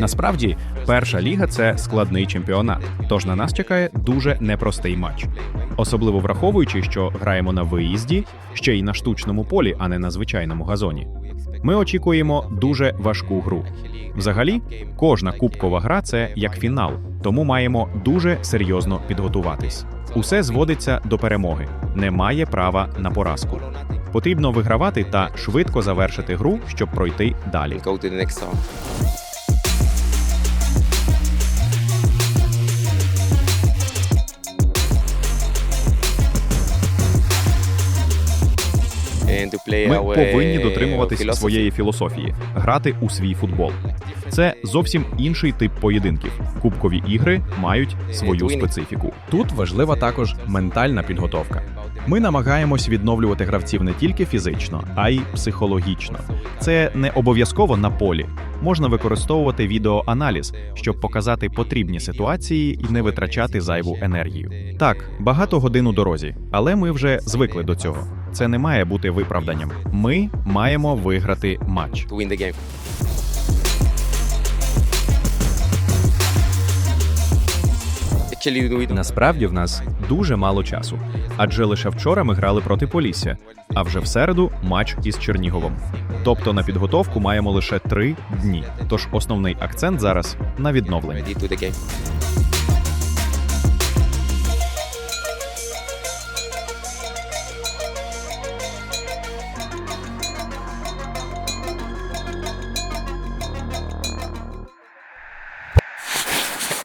Насправді, перша ліга це складний чемпіонат, тож на нас чекає дуже непростий матч. Особливо враховуючи, що граємо на виїзді, ще й на штучному полі, а не на звичайному газоні. Ми очікуємо дуже важку гру. Взагалі, кожна кубкова гра це як фінал, тому маємо дуже серйозно підготуватись. Усе зводиться до перемоги. Немає права на поразку. Потрібно вигравати та швидко завершити гру, щоб пройти далі. go to the next play Ми повинні дотримуватись своєї філософії, грати у свій футбол. Це зовсім інший тип поєдинків. Кубкові ігри мають свою специфіку. Тут важлива також ментальна підготовка. Ми намагаємось відновлювати гравців не тільки фізично, а й психологічно. Це не обов'язково на полі. Можна використовувати відеоаналіз, щоб показати потрібні ситуації і не витрачати зайву енергію. Так, багато годин у дорозі, але ми вже звикли до цього. Це не має бути виправданням. Ми маємо виграти матч. Насправді в нас дуже мало часу, адже лише вчора ми грали проти Полісся, а вже в середу матч із Черніговом. Тобто на підготовку маємо лише три дні. Тож основний акцент зараз на відновленні.